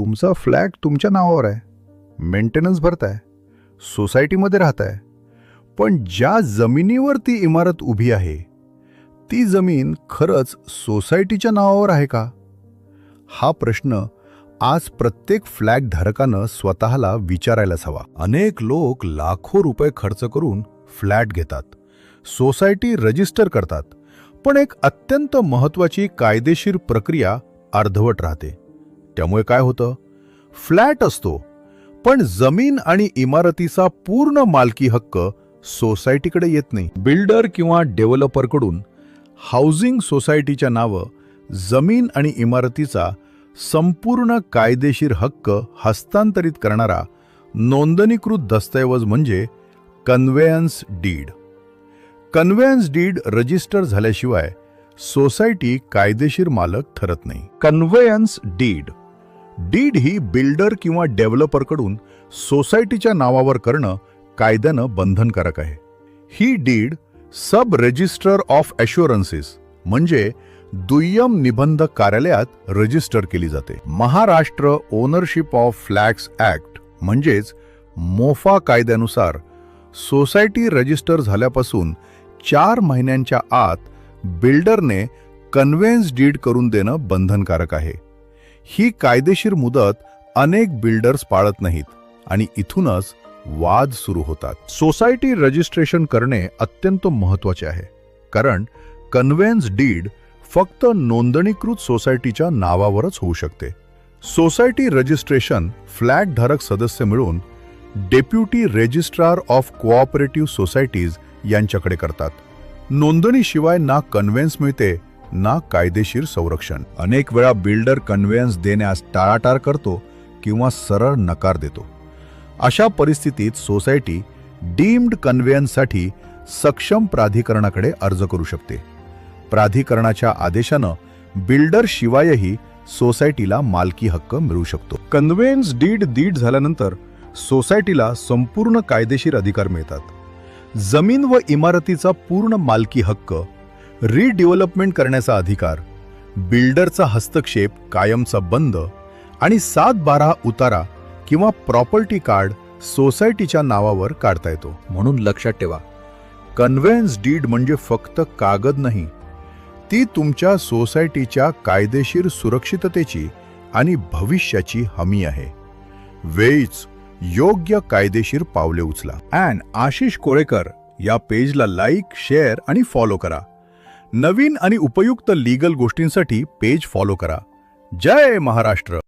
तुमचा फ्लॅट तुमच्या नावावर आहे. मेंटेनन्स भरताय. सोसायटीमध्ये राहताय. पण ज्या जमिनीवर ती इमारत उभी आहे ती जमीन खरंच सोसायटीच्या नावावर आहे का? हा प्रश्न आज प्रत्येक फ्लॅग धारकानं स्वतःला विचारायलाच हवा. अनेक लोक लाखो रुपये खर्च करून फ्लॅट घेतात सोसायटी रजिस्टर करतात पण एक अत्यंत महत्वाची कायदेशीर प्रक्रिया अर्धवट राहते. त्यामुळे काय होतं? फ्लॅट असतो. पण जमीन आणि इमारतीचा पूर्ण मालकी हक्क सोसायटीकडे येत नाही. बिल्डर किंवा डेव्हलपरकडून हाऊसिंग सोसायटीच्या नावं जमीन आणि इमारतीचा संपूर्ण कायदेशीर हक्क हस्तांतरित करणारा नोंदणीकृत दस्तऐवज म्हणजे conveyance deed. Conveyance deed register झाल्याशिवाय सोसायटी कायदेशीर मालक ठरत नाही. कन्व्हेयन्स डीड डीड ही बिल्डर किंवा डेव्हलपरकडून सोसायटीच्या नावावर करणं कायद्यानं बंधनकारक आहे. ही deed sub register of assurances म्हणजे दुय्यम निबंध कार्यालयात रजिस्टर केली जाते. Maharashtra ownership of flats act म्हणजेच मोफा कायद्यानुसार सोसायटी रजिस्टर झाल्यापासून चार महिन्यांच्या आत बिल्डरने कन्व्हेन्स डीड करून देणं बंधनकारक आहे. ही कायदेशीर मुदत अनेक बिल्डर्स पाळत नाहीत आणि इथूनच वाद सुरू होतात. सोसायटी रजिस्ट्रेशन करणे अत्यंत महत्त्वाचे आहे. कारण कन्व्हेन्स डीड फक्त नोंदणीकृत सोसायटीच्या नावावरच होऊ शकते. सोसायटी रजिस्ट्रेशन फ्लॅट धारक सदस्य मिळून deputy registrar of cooperative societies यांच्याकडे करतात. नोंदणीशिवाय ना कन्व्हेन्स मिळते ना कायदेशीर संरक्षण. अनेक वेळा बिल्डर कन्व्हेन्स देण्यास टाळाटाळ करतो किंवा सरळ नकार देतो. अशा परिस्थितीत सोसायटी डीम्ड कन्व्हेयन्ससाठी सक्षम प्राधिकरणाकडे अर्ज करू शकते. प्राधिकरणाच्या आदेशानं बिल्डर शिवायही सोसायटीला मालकी हक्क मिळू शकतो. कन्व्हेन्स डीड डीड झाल्यानंतर सोसायटीला संपूर्ण कायदेशीर अधिकार मिळतात. जमीन व इमारतीचा पूर्ण मालकी हक्क रिडेव्हलपमेंट करण्याचा अधिकार बिल्डरचा हस्तक्षेप कायमचा बंद आणि सात बारा उतारा किंवा प्रॉपर्टी कार्ड सोसायटीच्या नावावर काढता येतो. म्हणून लक्षात ठेवा कन्व्हेन्स डीड म्हणजे फक्त कागद नाही ती तुमच्या सोसायटीच्या कायदेशीर सुरक्षिततेची आणि भविष्याची हमी आहे. वेळीच योग्य कायदेशीर पावले उचला. अँड आशिष कोळेकर या पेजला लाईक शेअर आणि फॉलो करा. नवीन आणि उपयुक्त लीगल गोष्टींसाठी पेज फॉलो करा. जय महाराष्ट्र!